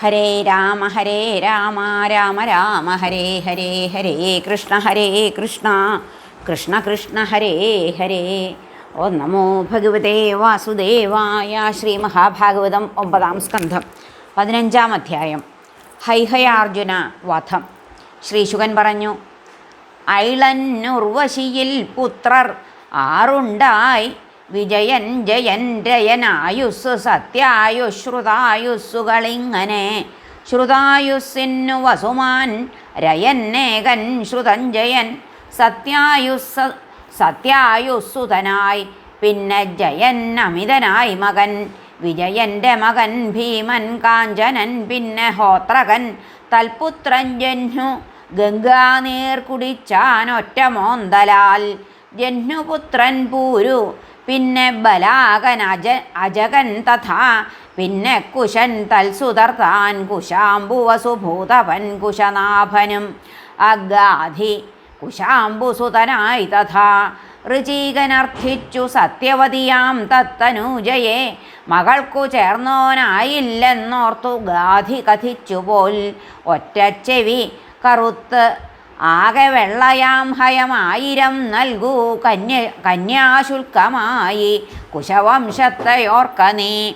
ഹരേ രാമ ഹരേ രാമ രാമ രാമ ഹരേ ഹരേ ഹരേ കൃഷ്ണ ഹരേ കൃഷ്ണ കൃഷ്ണ കൃഷ്ണ ഹരേ ഹരേ. ഓ നമോ ഭഗവതേ വാസുദേവായ ശ്രീ മഹാഭാഗവതം ഒമ്പതാം സ്കന്ധം. പതിനഞ്ചാം അധ്യായം. ഹൈഹയാർജുന വധം. ശ്രീശുകൻ പറഞ്ഞു ഐളന്നുർവശിയിൽ പുത്രർ ആറുണ്ടായി വിജയൻ ജയൻ രയനായുസ് സത്യായുശ്രുതായുസ്സുകളിങ്ങനെ. ശ്രുതായുസ്സിന്നു വസുമാൻ രയന്നേകൻ ശ്രുതഞ്ജയൻ സത്യായുസ് സത്യായുസ്സുതനായി. പിന്നെ ജയൻ അമിതനായി മകൻ വിജയന്റെ മകൻ ഭീമൻ കാഞ്ചനൻ പിന്നെ ഹോത്രകൻ തൽപുത്രൻ ജന്യു ഗംഗാനീർ കുടിച്ചാൻ ഒറ്റ മോന്തലാൽ ജന്യുപുത്രൻ പൂരു പിന്നെ ബലാകൻ അജ അജകൻ തഥാ പിന്നെ കുശൻ തൽസുതർത്താൻ കുശാംബുവസുഭൂതപൻ കുശനാഭനും. അഗാധി കുശാംബുസുതനായി തഥാ ഋചീകനർത്ഥിച്ചു സത്യവതിയാം തത്തനൂജയെ. മകൾക്കു ചേർന്നോനായില്ലെന്നോർത്തു ഗാധി കഥിച്ചുപോൽ ഒറ്റച്ചെവി കറുത്ത് ആകെ വെള്ളയാം ഹയമായിരം നൽകൂ കന്യ കന്യാശുൽക്കമായി കുശവംശത്തെയോർക്ക നീ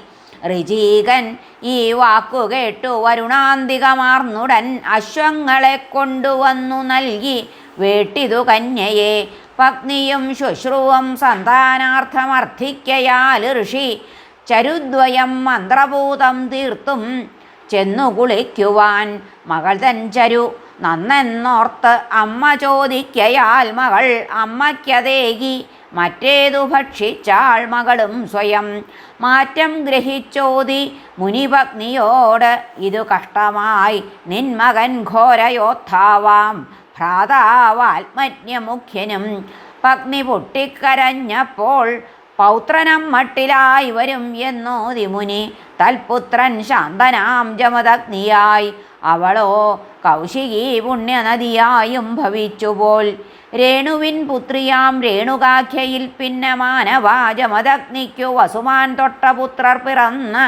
ഋചീകൻ ഈ വാക്കു കേട്ടു വരുണാന്തികമാർന്നുടൻ അശ്വങ്ങളെ കൊണ്ടുവന്നു നൽകി വേട്ടിതു കന്യയെ. പത്നിയും ശുശ്രൂവം സന്താനാർത്ഥമർത്ഥിക്കയാൽ ഋഷി. ചരുദ്വയം മന്ത്രഭൂതം തീർത്തും ചെന്നു കുളിക്കുവാൻ മകൾ തൻ ചരു നന്നെന്നോർത്ത് അമ്മ ചോദിക്കയാൽ മകൾ അമ്മയ്ക്കതേകി മറ്റേതു ഭക്ഷിച്ചാൾ മകളും സ്വയം. മാറ്റം ഗ്രഹിച്ചോതി മുനിപത്നിയോട് ഇതു കഷ്ടമായി നിന്മകൻ മകൻ ഘോരയോദ്ധാവാം ഭ്രാതാവാത്മജ്ഞമുഖ്യനും പത്നി പൊട്ടിക്കരഞ്ഞപ്പോൾ പൗത്രനം മട്ടിലായി വരും എന്നോതി മുനി തൽപുത്രൻ ശാന്തനാം ജമദഗ്നിയായി. അവളോ കൗശികി പുണ്യനദിയായും ഭവിച്ചുപോൽ. രേണുവിൻ പുത്രിയാം രേണുകാഖ്യയിൽ പിന്നെ മാനവാചമതഗ്നിക്കു വസുമാൻ തൊട്ട പുത്രർ പിറന്ന്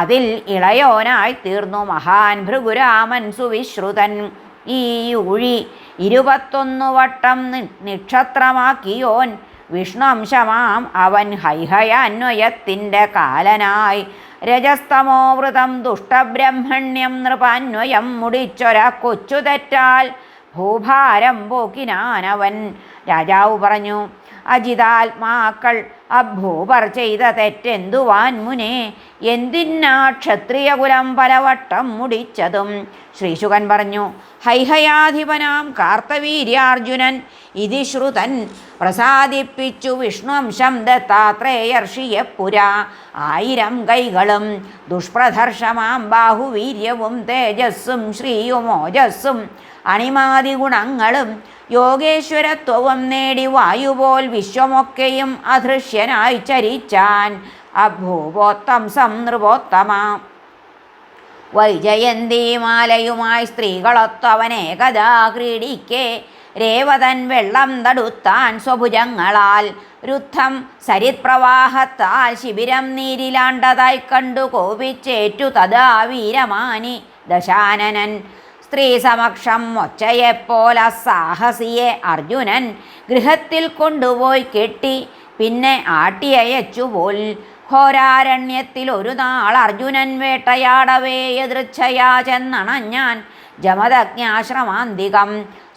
അതിൽ ഇളയോനായി തീർന്നു മഹാൻ ഭൃഗുരാമൻ സുവിശ്രുതൻ. ഈ ഊഴി ഇരുപത്തൊന്നു വട്ടം നിക്ഷത്രമാക്കിയോൻ. വിഷ്ണംശമാം അവൻ ഹൈഹയാന്വയത്തിന്റെ കാലനായി. രജസ്തമോവൃതം ദുഷ്ടബ്രഹ്മണ്യം നൃപാന്വയം മുടിച്ചൊര കൊച്ചു തെറ്റാൽ ഭൂഭാരം പോക്കിനാനവൻ. രാജാവ് പറഞ്ഞു അജിതാത്മാക്കൾ അഭൂപർ ചെയ്ത തെറ്റെന്തുവാൻ മുനെ? എന്തിനാ ക്ഷത്രിയകുലം പലവട്ടം മുടിച്ചതും? ശ്രീശുകൻ പറഞ്ഞു ഹൈഹയാധിപനാം കാർത്തവീര്യാർജുനൻ ഇതി ശ്രുതൻ പ്രസാദിപ്പിച്ചു വിഷ്ണുവംശം ദത്താത്രേയർഷിയെ പുരാ. ആയിരം കൈകളും ദുഷ്പ്രദർശമാം ബാഹുവീര്യവും തേജസ്സും ശ്രീയുമോജസ്സും അണിമാതി ഗുണങ്ങളും യോഗേശ്വരത്വവും നേടി വായുപോൽ വിശ്വമൊക്കെയും അദൃശ്യനായി ചരിച്ചാൻ. അഭൂപോത്തം സംനൃപോത്തമ. വൈജയന്തിമാലയുമായി സ്ത്രീകളൊത്തവനേകദാ ക്രീഡിക്കെ. രേവതൻ വെള്ളം തടുത്താൻ സ്വഭുജങ്ങളാൽ. രുദ്ധം സരിത്പ്രവാഹത്താൽ ശിബിരം നീരിലാണ്ടതായി കണ്ടു കോപിച്ചേറ്റു തഥാ വീരമാനി ദശാനനൻ. സ്ത്രീ സമക്ഷം ഒച്ചയെപ്പോലെ സാഹസിയെ അർജുനൻ ഗൃഹത്തിൽ കൊണ്ടുപോയി കെട്ടി. പിന്നെ ആട്ടിയയച്ചുപോൽ ഘോരാരണ്യത്തിൽ ഒരു നാൾ അർജുനൻ വേട്ടയാടവേ എതിർച്ഛയാ ചെന്നണഞ്ഞാൻ.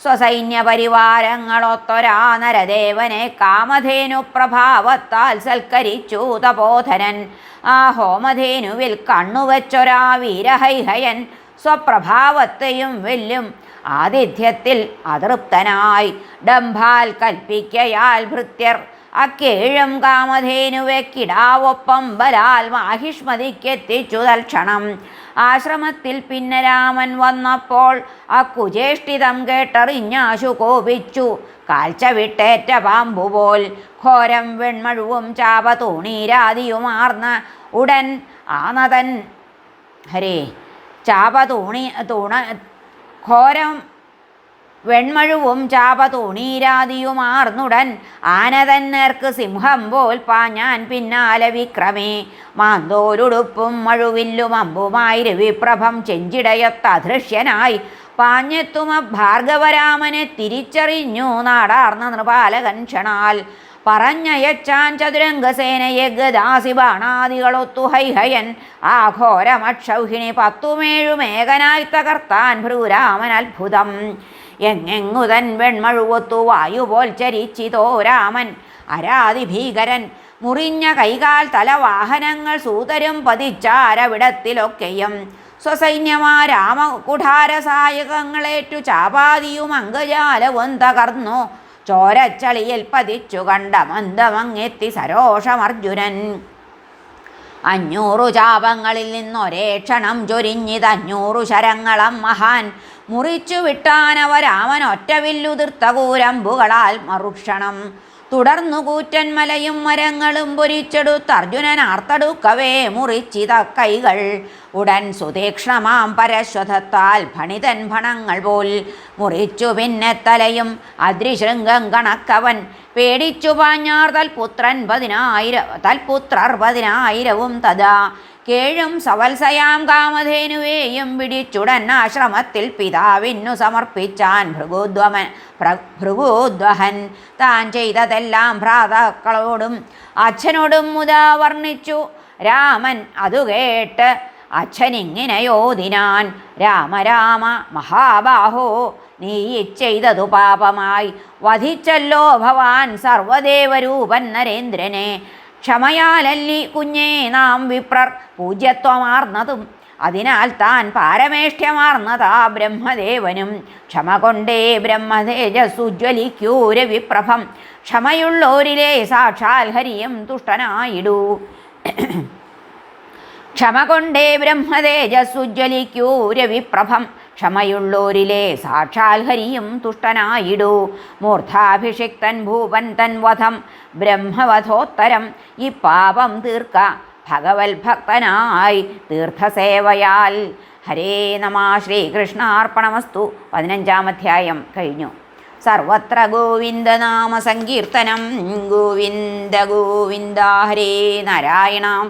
സ്വസൈന്യ പരിവാരങ്ങളൊത്തൊരാ നരദേവനെ കാമധേനു പ്രഭാവത്താൽ സൽക്കരിച്ചു തപോധനൻ. ആ ഹോമധേനുവിൽ കണ്ണുവച്ചൊരാ വീരഹൈഹയൻ. സ്വപ്രഭാവത്തെയും വെല്ലും ആതിഥ്യത്തിൽ അതൃപ്തനായി. ഡംഭാൽ കൽപ്പിക്കയാൽ ഭൃത്യർ അക്കേഴും കാമധേനുവെക്കിടാവൊപ്പം ബലാൽ മാഹിഷ്മതിക്കെത്തിച്ചു തൽക്ഷണം ആശ്രമത്തിൽ പിന്നെ രാമൻ വന്നപ്പോൾ അക്കുചേഷ്ടിതം കേട്ടറിഞ്ഞാശു കോപിച്ചു. കാഴ്ച വിട്ടേറ്റ പാമ്പുപോൽ ഘോരം വെൺമഴുവും ചാപ തൂണീരാതിയുമാർന്ന ഉടൻ ആനതൻ ഹരേ ചാപ തൂണി തൂണ ഘോരം വെൺമഴുവും ചാപതൂണീരാതിയുമാർന്നുടൻ ആനതൻ നേർക്ക് സിംഹം പോൽ പാഞ്ഞാൻ പിന്നാലെ വിക്രമേ. മാന്തോരുടുപ്പും മഴുവില്ലും അമ്പുമായി രവിപ്രഭം ചെഞ്ചിടയത്ത് അദൃശ്യനായി. പാഞ്ഞെത്തുമ ഭാർഗവരാമനെ തിരിച്ചറിഞ്ഞു നാടാർന്ന നൃപാലകൻ ക്ഷണാൽ. പറഞ്ഞയച്ചാൻ ചതുരംഗസേനയെ ഗദാസി ബാണാദികളൊത്തു ഹൈഹയൻ. ആഘോരമക്ഷൗഹിണി പത്തുമേഴുമേകനായി തകർത്താൻ ഭ്രൂരാമൻ അത്ഭുതം. എങ്ങെങ്ങുതൻ വെൺമഴുവത്തു വായുപോൽ ചരിച്ചിതോ രാമൻ. അരാതി ഭീകരൻ മുറിഞ്ഞ കൈകാൽ തല വാഹനങ്ങൾ സൂതരും പതിച്ചാരവിടത്തിലൊക്കെയും. സ്വസൈന്യമാ രാമകുഠാരസായകങ്ങളേറ്റു ചാപാതിയും അങ്കജാലവും തകർന്നു. ചോരച്ചളിയിൽ പതിച്ചു കണ്ട മന്ദമങ്ങെത്തി സരോഷമർജുനൻ. അഞ്ഞൂറു ചാപങ്ങളിൽ നിന്നൊരേ ക്ഷണം ചൊരിഞ്ഞിതഞ്ഞൂറു ശരങ്ങളം മഹാൻ. മുറിച്ചു വിട്ടാനവരാമൻ ഒറ്റവില്ലുതിർത്ത കൂരമ്പുകളാൽ മറുക്ഷണം. തുടർന്നു കൂറ്റൻ മലയും മരങ്ങളും പൊരിച്ചെടുത്ത് അർജുനൻ ആർത്തടുക്കവേ മുറിച്ചിത കൈകൾ. ഉടൻ സുതീക്ഷ്ണമാം പരശ്വതത്താൽ ഭണിതൻ ഭണങ്ങൾ പോൽ. മുറിച്ചു പിന്നെ തലയും അദ്രിശൃംഗം കണക്കവൻ. പേടിച്ചു പാഞ്ഞാർ തൽപുത്രൻ പതിനായിര തൽപുത്രർ പതിനായിരവും തഥാ. കേഴും സവത്സയാം കാമധേനുവേയും പിടിച്ചുടൻ ആശ്രമത്തിൽ പിതാവിന്നു സമർപ്പിച്ചാൻ ഭൃഗുദ്വമൻ ഭൃഗുദ്വഹൻ താൻ ചെയ്തതെല്ലാം ഭ്രാതാക്കളോടും അച്ഛനോടും മുതാ വർണിച്ചു. രാമൻ അതു കേട്ട് അച്ഛനിങ്ങിനെയോതിനാൻ രാമ രാമ മഹാബാഹോ നീ ചെയ്തതു പാപമായി. വധിച്ചല്ലോ ഭവാൻ സർവദേവരൂപൻ നരേന്ദ്രനെ. ക്ഷമയാലല്ലി കുഞ്ഞേ നാം വിപ്രർ. പൂജ്യത്വമാർന്നതും അതിനാൽ താൻ പാരമേഷ്ഠ്യമാർന്നതാ ബ്രഹ്മദേവനും. ക്ഷമ കൊണ്ടേ ബ്രഹ്മതേജസ്സുജ്വലിക്കൂ രവിപ്രഭം. ക്ഷമയുള്ളോരിലെ സാക്ഷാൽ ഹരിയും തുഷ്ടനായിടൂ. ക്ഷമ കൊണ്ടേ ബ്രഹ്മതേജസ്സുജ്വലിക്കൂ രവിപ്രഭം. ക്ഷമയുള്ളോരിലെ സാക്ഷാൽ ഹരിയും തുഷ്ടനായിടൂ. മൂർധാഭിഷിക്തൻ ഭൂപൻ തൻ വധം ബ്രഹ്മവധോത്തരം ഈ പാപം തീർക്ക ഭഗവത് ഭക്തനായി തീർത്ഥസേവയാൽ. ഹരേ നമ ശ്രീകൃഷ്ണാർപ്പണമസ്തു. പതിനഞ്ചാം അധ്യായം കഴിഞ്ഞു. സർവത്ര ഗോവിന്ദനാമ സങ്കീർത്തനം. ഗോവിന്ദ ഗോവിന്ദ ഹരേ നാരായണ.